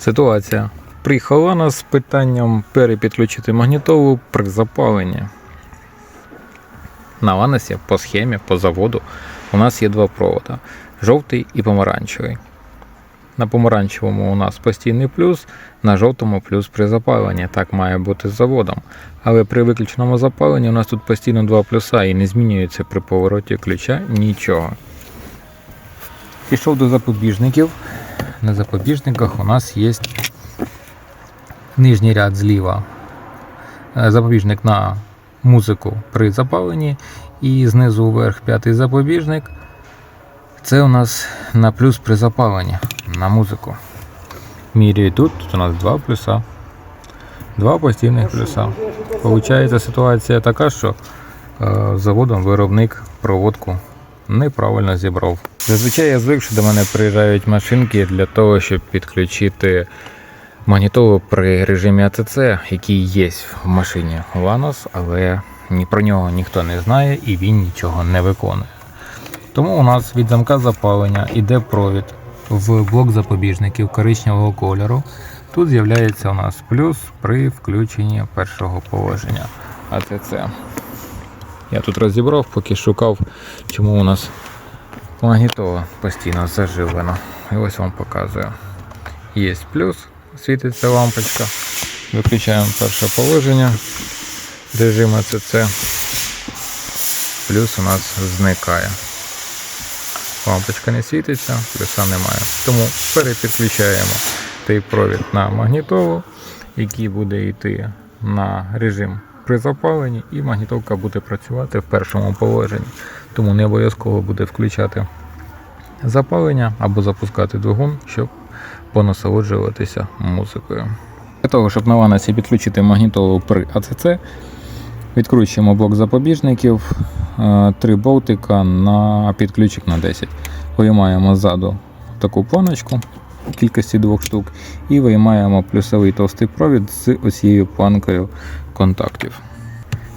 Ситуація. Приїхала нас з питанням перепідключити магнітолу при запаленні. На Ланосі по схемі, по заводу у нас є два провода: жовтий і помаранчевий. На помаранчевому у нас постійний плюс, на жовтому плюс при запаленні. Так має бути з заводом. Але при виключеному запаленні у нас тут постійно два плюса і не змінюється при повороті ключа нічого. Пішов до запобіжників. На запобіжниках у нас є нижній ряд зліва. Е, Запобіжник на музику при запаленні. І знизу вверх п'ятий запобіжник. Це у нас на плюс при запаленні на музику. Міряю тут, тут у нас два плюса. Два постійних плюса. Получається ситуація така, що е, заводом виробник проводку неправильно зібрав. Зазвичай я звик, що до мене приїжджають машинки для того, щоб підключити магнітолу при режимі АЦЦ, який є в машині Lanos, але ні про нього ніхто не знає і він нічого не виконує. Тому у нас від замка запалення йде провід в блок запобіжників коричневого кольору. Тут з'являється у нас плюс при включенні першого положення АЦЦ. Я тут розібрав, поки шукав, чому у нас магнітола постійно заживлена. І ось вам показую. Є плюс, світиться лампочка. Виключаємо перше положення режим АЦЦ. Плюс у нас зникає. Лампочка не світиться, плюса немає. Тому перепідключаємо той провід на магнітолу, який буде йти на режим при запаленні, і магнітолка буде працювати в першому положенні. Тому не обов'язково буде включати запалення або запускати двигун, щоб понасолоджуватися музикою. Для того, щоб на ванасі підключити магнітолу при АЦЦ, відкручуємо блок запобіжників, е, три болтика на підключик на 10. Виймаємо ззаду таку планочку кількості двох штук і виймаємо плюсовий товстий провід з оцією планкою контактів.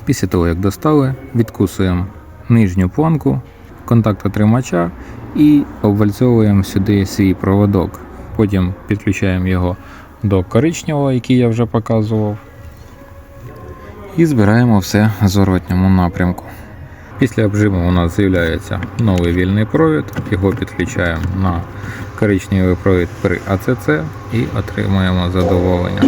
Після того, як достали, відкусуємо нижню планку контакта тримача і обвальцовуємо сюди свій проводок. Потім підключаємо його до коричневого, який я вже показував. І збираємо все в зворотньому напрямку. Після обжиму у нас з'являється новий вільний провід, його підключаємо на коричневий провід при АЦЦ і отримуємо задоволення.